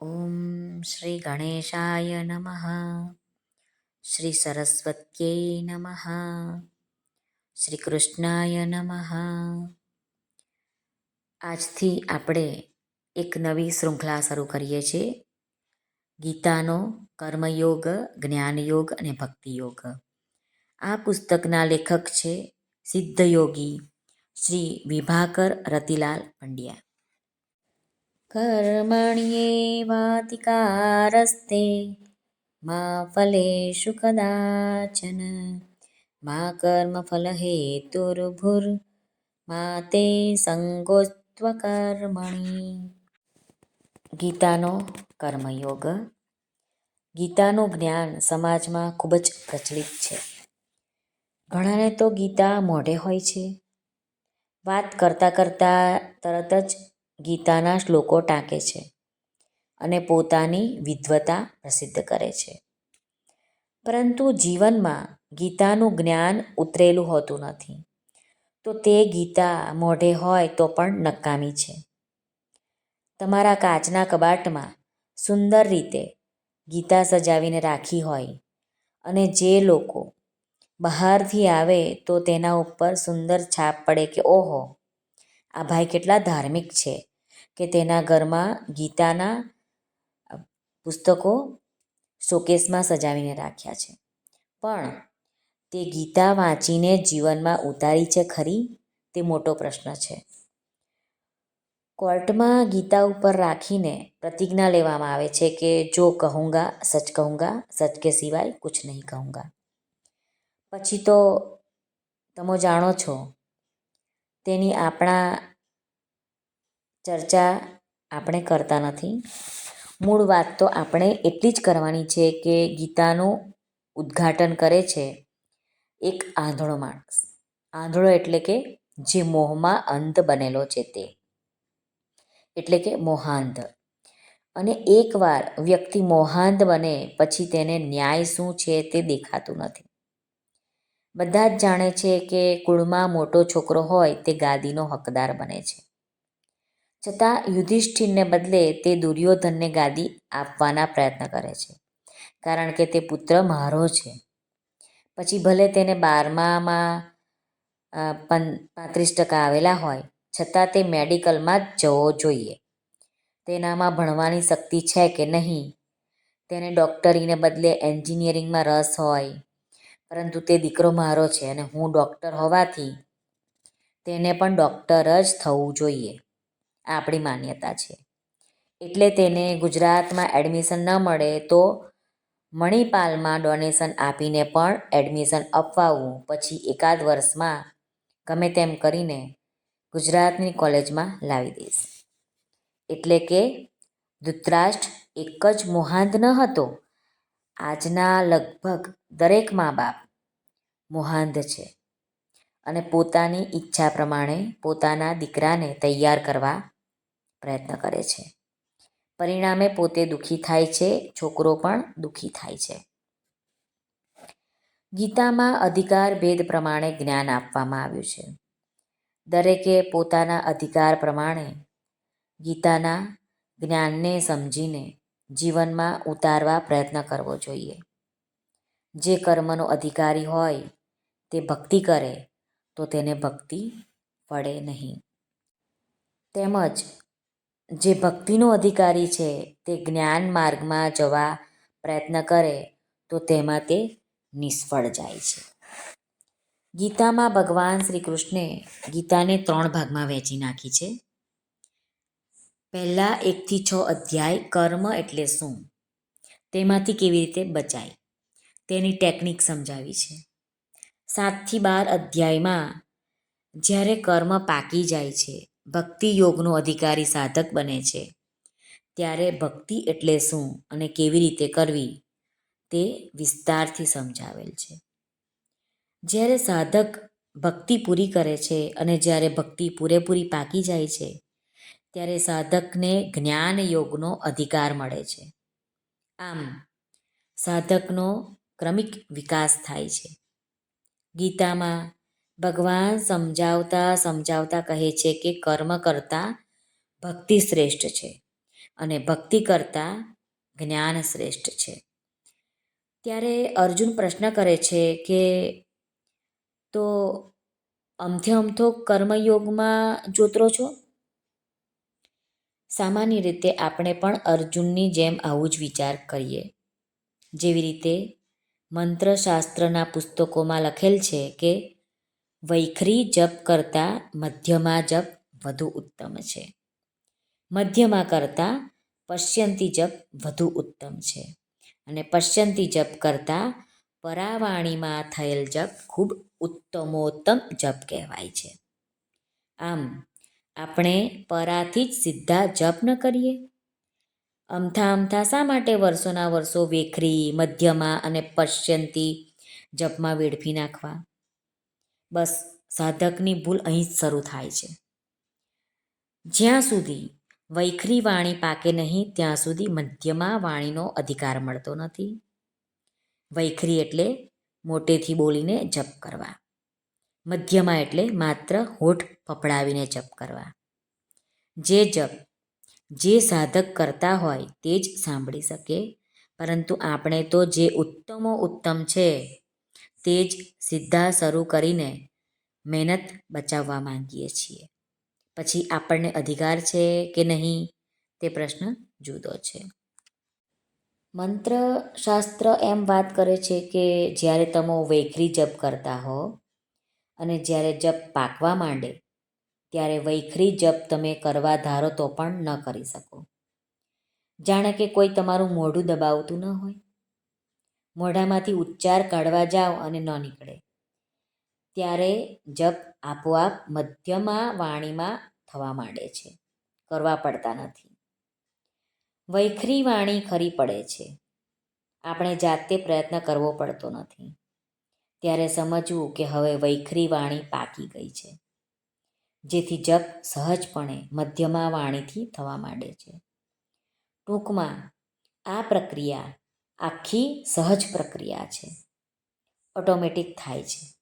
ઓમ શ્રી ગણેશાય નમઃ શ્રી સરસ્વત્યય નમઃ શ્રી કૃષ્ણાય નમઃ આજથી આપણે એક નવી શૃંખલા શરૂ કરીએ છીએ. ગીતાનો કર્મયોગ, જ્ઞાનયોગ અને ભક્તિયોગ. આ પુસ્તકના લેખક છે સિદ્ધયોગી શ્રી વિભાકર રતિલાલ પંડ્યા. કર્મણ્યેવાધિકારસ્તે મા फलेषु કદાચન મા कर्मफलहेतुर्भुर्मा ते સંગોસ્ત્વકર્મણિ ગીતાનો કર્મયોગ ગીતાનું જ્ઞાન સમાજમાં ખૂબ જ પ્રચલિત છે. ઘણાને તો ગીતા મોઢે હોય છે. વાત કરતાં કરતાં તરત જ ગીતાના શ્લોકો ટાંકે છે અને પોતાની વિદ્વતા પ્રસિદ્ધ કરે છે. પરંતુ જીવનમાં ગીતાનું જ્ઞાન ઉતરેલું હોતું નથી. તો તે ગીતા મોઢે હોય તો પણ નકામી છે. તમારા કાચના કબાટમાં સુંદર રીતે ગીતા સજાવીને રાખી હોય અને જે લોકો બહારથી આવે તો તેના ઉપર સુંદર છાપ પડે કે ઓહો, આ ભાઈ કેટલા ધાર્મિક છે. કે તેના ઘરમાં ગીતાના પુસ્તકો શોકેસમાં સજાવીને રાખ્યા છે. પણ તે ગીતા વાંચીને જીવનમાં ઉતારી છે ખરી? તે મોટો પ્રશ્ન છે. કોર્ટમાં ગીતા ઉપર રાખીને પ્રતિજ્ઞા લેવામાં આવે છે કે જો કહુંગા, સચ કહુંગા, સચ કે સિવાય કુછ નહીં કહુંગા. પછી તો, તમે જાણો છો, તેની આપણા ચર્ચા આપણે કરતા નથી. મૂળ વાત તો આપણે એટલી જ કરવાની છે કે ગીતાનું ઉદ્ઘાટન કરે છે એક આંધળો માણસ. આંધળો એટલે કે જે મોહમાં અંધ બનેલો છે તે. એટલે કે મોહાંધ. અને એકવાર વ્યક્તિ મોહાંધ બને પછી તેને ન્યાય શું છે તે દેખાતું નથી. બધા જ જાણે છે કે કુળમાં મોટો છોકરો હોય તે ગાદીનો હકદાર બને છે. છતાં યુધિષ્ઠિરને બદલે તે દુર્યોધનને ગાદી આપવાના પ્રયત્ન કરે છે, કારણ કે તે પુત્ર મારો છે. પછી ભલે તેને બારમામાં પાંત્રીસ ટકા આવેલા હોય, છતાં તે મેડિકલમાં જ જવો જોઈએ. તેનામાં ભણવાની શક્તિ છે કે નહીં? તેને ડૉક્ટરીને બદલે એન્જિનિયરિંગમાં રસ હોય, પરંતુ તે દીકરો મારો છે અને હું ડૉક્ટર હોવાથી તેને પણ ડૉક્ટર જ થવું જોઈએ. આપણી માન્યતા છે. એટલે તેને ગુજરાતમાં એડમિશન ન મળે તો મણિપાલમાં ડોનેશન આપીને પણ એડમિશન અપાવવું. પછી એકાદ વર્ષમાં ગમે તેમ કરીને ગુજરાતની કોલેજમાં લાવી દઈશ. એટલે કે ધૃતરાષ્ટ્ર એક જ મોહાંધ ન હતો. આજના લગભગ દરેક મા બાપ મોહાંધ છે અને પોતાની ઈચ્છા પ્રમાણે પોતાના દીકરાને તૈયાર કરવા પ્રયત્ન કરે છે. પરિણામે પોતે દુઃખી થાય છે, છોકરો પણ દુઃખી થાય છે. ગીતામાં અધિકાર ભેદ પ્રમાણે જ્ઞાન આપવામાં આવ્યું છે. દરેકે પોતાના અધિકાર પ્રમાણે ગીતાના જ્ઞાનને સમજીને જીવનમાં ઉતારવા પ્રયત્ન કરવો જોઈએ. જે કર્મનો અધિકારી હોય, તે ભક્તિ કરે, તો તેને ભક્તિ પડે નહીં. તેમજ જે ભક્તિનો અધિકારી છે, તે જ્ઞાન માર્ગમાં જવા પ્રયત્ન કરે, તો તેમાં તે નિષ્ફળ જાય છે. ગીતામાં ભગવાન શ્રી કૃષ્ણે ગીતાને ત્રણ ભાગમાં વહેંચી નાખી છે. પહેલાં એકથી છ અધ્યાય કર્મ એટલે શું? તેમાંથી કેવી રીતે બચાય? તેની ટેકનિક સમજાવી છે. સાતથી બાર અધ્યાયમાં જ્યારે કર્મ પાકી જાય છે ભક્તિ યોગનો અધિકારી સાધક બને છે. ત્યારે ભક્તિ એટલે શું અને કેવી રીતે કરવી તે વિસ્તારથી સમજાવેલ છે. જ્યારે સાધક ભક્તિ પૂરી કરે છે અને જ્યારે ભક્તિ પૂરેપૂરી પાકી જાય છે, ત્યારે સાધકને જ્ઞાન યોગનો અધિકાર મળે છે. આમ, સાધકનો ક્રમિક વિકાસ થાય છે. ગીતામાં ભગવાન સમજાવતા સમજાવતા કહે છે કે કર્મ કરતાં ભક્તિ શ્રેષ્ઠ છે અને ભક્તિ કરતાં જ્ઞાન શ્રેષ્ઠ છે. ત્યારે અર્જુન પ્રશ્ન કરે છે કે તો અમથે અમથો કર્મયોગમાં જોતરો છો? સામાન્ય રીતે આપણે પણ અર્જુનની જેમ આવું જ વિચાર કરીએ. જેવી રીતે મંત્રશાસ્ત્રના પુસ્તકોમાં લખેલ છે કે વૈખરી જપ કરતાં મધ્યમાં જપ વધુ ઉત્તમ છે. મધ્યમાં કરતાં પશ્યંતી જપ વધુ ઉત્તમ છે. અને પશ્યંતી જપ કરતાં પરાવાણીમાં થયેલ જપ ખૂબ ઉત્તમોત્તમ જપ કહેવાય છે. આમ, આપણે પરાથી જ સીધા જપ ન કરીએ? અમથા અમથા શા માટે વર્ષોના વર્ષો વેખરી, મધ્યમાં અને પશ્યંતી જપમાં વેડફી નાખવા? બસ સાધકની ભૂલ અહીં જ શરૂ થાય છે. જ્યાં સુધી વૈખરી વાણી પાકે નહીં, ત્યાં સુધી મધ્યમાં વાણીનો અધિકાર મળતો નથી. વૈખરી એટલે મોટેથી બોલીને જપ કરવા. મધ્યમાં એટલે માત્ર હોઠ પપડાવીને જપ કરવા. જે જપ જે સાધક કરતા હોય તે જ સાંભળી શકે, પરંતુ આપણે તો જે ઉત્તમો ઉત્તમ છે તે જ સીધા શરૂ કરીને મહેનત બચાવવા માંગીએ છીએ. પછી આપણને અધિકાર છે કે નહીં તે પ્રશ્ન જુદો છે. મંત્ર શાસ્ત્ર એમ વાત કરે છે કે જ્યારે તમે વૈખરી જપ કરતા હો અને જ્યારે જપ પાકવા માંડે, ત્યારે વૈખરી જપ તમે કરવા ધારો તો પણ ન કરી શકો. જાણે કે કોઈ તમારું મોઢું દબાવતું ન હોય. મોઢામાંથી ઉચ્ચાર કાઢવા જાઓ અને ન નીકળે. ત્યારે જપ આપોઆપ મધ્યમાં વાણીમાં થવા માંડે છે. કરવા પડતા નથી. વૈખરી વાણી ખરી પડે છે. આપણે જાતે પ્રયત્ન કરવો પડતો નથી. ત્યારે સમજવું કે હવે વૈખરી વાણી પાકી ગઈ છે. જેથી જપ સહજપણે મધ્યમાં વાણીથી થવા માંડે છે. ટૂંકમાં, આ પ્રક્રિયા આખી સહજ પ્રક્રિયા છે. ઓટોમેટિક થાય છે.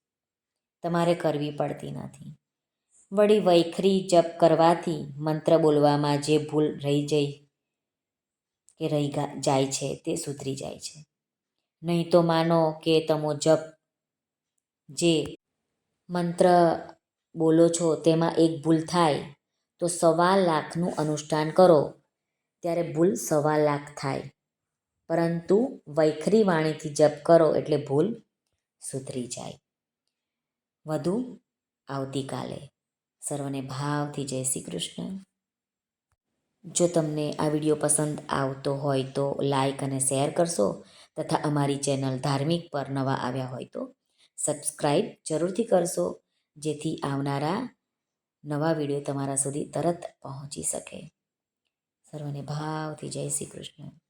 તમારે કરવી પડતી નથી. વળી વૈખરી જપ કરવાથી મંત્ર બોલવામાં જે ભૂલ રહી જઈ કે રહી જાય છે તે સુધરી જાય છે. નહીં તો માનો કે તમો જપ જે મંત્ર બોલો છો તેમાં એક ભૂલ થાય તો સવા લાખનું અનુષ્ઠાન કરો. ત્યારે ભૂલ સવા લાખ થાય. પરંતુ વૈખરી વાણીથી જપ કરો એટલે ભૂલ સુધરી જાય. વધુ આવતીકાલે. સર્વને ભાવથી જય શ્રી કૃષ્ણ. જો તમને આ વીડિયો પસંદ આવતો હોય તો લાઈક અને શેર કરશો તથા અમારી ચેનલ ધાર્મિક પર નવા આવ્યા હોય તો સબસ્ક્રાઈબ જરૂરથી કરશો જેથી આવનારા નવા વીડિયો તમારા સુધી તરત પહોંચી શકે. સર્વને ભાવથી જય શ્રી કૃષ્ણ.